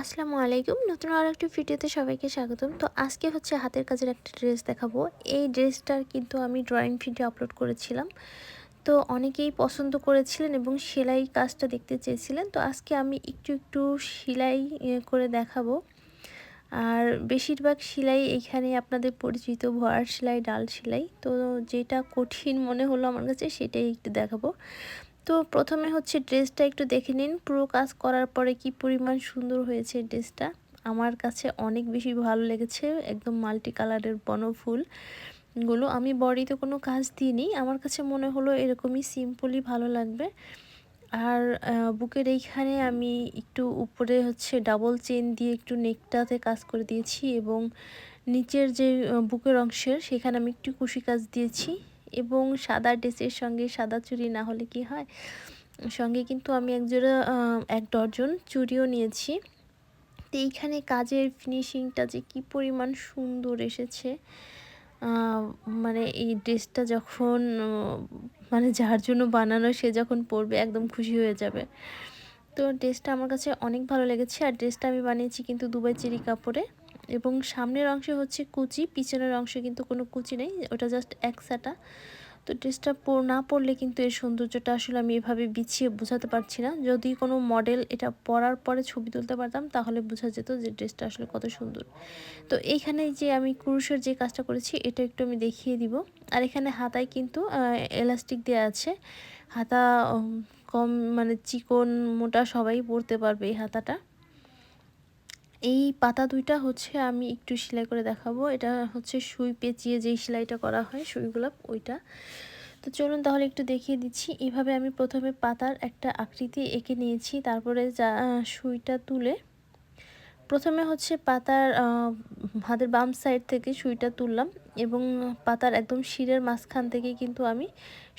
আসসালামু আলাইকুম। নতুন আর একটি ভিডিওতে সবাইকে স্বাগতম। তো আজকে হচ্ছে হাতের কাজের একটা ড্রেস দেখাবো। এই ড্রেসটার কিন্তু আমি ড্রয়িং ভিডিও আপলোড করেছিলাম। তো অনেকেই পছন্দ করেছিলেন এবং সেলাই কাজটা দেখতে চেয়েছিলেন। তো আজকে আমি একটু একটু সেলাই করে দেখাবো। আর বেশিরভাগ সেলাই এইখানে আপনাদের পরিচিত ভয়ার সেলাই, ডাল সেলাই। তো যেটা কঠিন মনে হলো আমার কাছে সেটাই একটু দেখাবো। তো প্রথমে হচ্ছে ড্রেসটা একটু দেখে নিন। পুরো কাজ করার পরে কি পরিমাণ সুন্দর হয়েছে ড্রেসটা। আমার কাছে অনেক বেশি ভালো লেগেছে, একদম মাল্টি কালারের বনফুলগুলো। আমি বডিতে কোনো কাজ দিইনি, আমার কাছে মনে হলো এরকমই সিম্পলি ভালো লাগবে। আর বুকের এইখানে আমি একটু উপরে হচ্ছে ডাবল চেন দিয়ে একটু নেকটাতে কাজ করে দিয়েছি এবং নিচের যে বুকের অংশের, সেখানে আমি একটু কুশি কাজ দিয়েছি। এবং সাদা ড্রেসের সঙ্গে সাদা চুড়ি না হলে কি হয়? সঙ্গে কিন্তু আমি একজোড়া এক ডজন চুড়িও নিয়েছি। তো এইখানে কাজের ফিনিশিংটা যে কি পরিমাণ সুন্দর এসেছে মানে এই ড্রেসটা যখন মানে যার জন্য বানানো সে যখন পরবে একদম খুশি হয়ে যাবে। তো ড্রেসটা আমার কাছে অনেক ভালো লেগেছে। আর ড্রেসটা আমি বানিয়েছি কিন্তু দুবাই চেরি কাপড়ে। এবং সামনের অংশে হচ্ছে কুচি, পিছনের অংশে কিন্তু কোনো কুচি নেই, ওটা জাস্ট এক সাটা। তো ড্রেসটা না পরলে কিন্তু এর সৌন্দর্যটা আসলে আমি এভাবে বিছিয়ে বোঝাতে পারছি না। যদি কোনো মডেল এটা পরার পরে ছবি তুলতে পারতাম, তাহলে বোঝা যেত যে ড্রেসটা আসলে কত সুন্দর। তো এইখানে যে আমি কুরুশের যে কাজটা করেছি, এটা একটু আমি দেখিয়ে দিব। আর এখানে হাতায় কিন্তু এলাস্টিক দেওয়া আছে। হাতা কম মানে চিকন মোটা সবাই পরতে পারবে এই হাতাটা। এই পাতা দুইটা হচ্ছে আমি একটু সেলাই করে দেখাবো। এটা হচ্ছে সুই পেঁচিয়ে যেই সেলাইটা করা হয় সুই গোলাপ ওইটা। তো চলুন তাহলে একটু দেখিয়ে দিচ্ছি। এভাবে আমি প্রথমে পাতার একটা আকৃতি এঁকে নিয়েছি, তারপরে যা সুইটা তুলে। প্রথমে হচ্ছে পাতার হাতের বাম সাইড থেকে সুইটা তুললাম এবং পাতার একদম শিরের মাঝখান থেকে কিন্তু আমি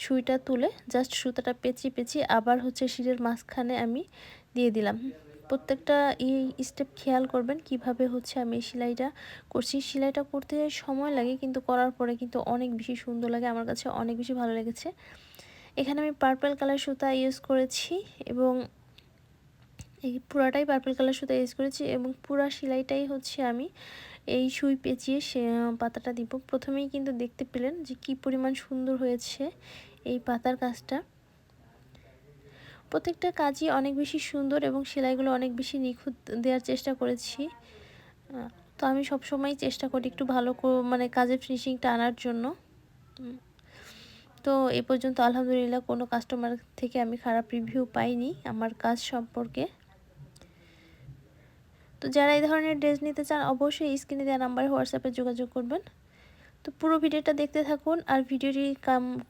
সুইটা তুলে জাস্ট সুতাটা পেঁচিয়ে পেঁচিয়ে আবার হচ্ছে শিরের মাঝখানে আমি দিয়ে দিলাম। প্রত্যেকটা এই স্টেপ খেয়াল করবেন কীভাবে হচ্ছে আমি এই সেলাইটা করছি। সেলাইটা করতে সময় লাগে কিন্তু করার পরে কিন্তু অনেক বেশি সুন্দর লাগে, আমার কাছে অনেক বেশি ভালো লেগেছে। এখানে আমি পার্পল কালার সুতা ইউজ করেছি এবং এই পুরাটাই পার্পল কালার সুতা ইউজ করেছি এবং পুরা সেলাইটাই হচ্ছে আমি এই সুই পেঁচিয়ে সে, পাতাটা দিব। প্রথমেই কিন্তু দেখতে পেলেন যে কি পরিমাণ সুন্দর হয়েছে এই পাতার কাজটা। প্রত্যেকটা কাজই অনেক বেশি সুন্দর এবং সেলাইগুলো অনেক বেশি নিখুঁত দেওয়ার চেষ্টা করেছি। তো আমি সব সময় চেষ্টা করি একটু ভালো মানে কাজের ফিনিশিংটা আনার জন্য। তো এ পর্যন্ত আলহামদুলিল্লাহ কোনো কাস্টমার থেকে আমি খারাপ রিভিউ পাইনি আমার কাজ সম্পর্কে। তো যারা এই ধরনের ড্রেস নিতে চান অবশ্যই স্ক্রিনে দেওয়া নাম্বারে হোয়াটসঅ্যাপে যোগাযোগ করবেন। তো পুরো ভিডিওটা দেখতে থাকুন আর ভিডিওটি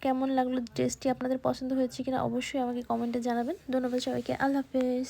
কেমন লাগল ড্রেসটি আপনাদের পছন্দ হয়েছে কিনা অবশ্যই আমাকে কমেন্টে জানাবেন। ধন্যবাদ সবাইকে, আল্লাহ হাফেজ।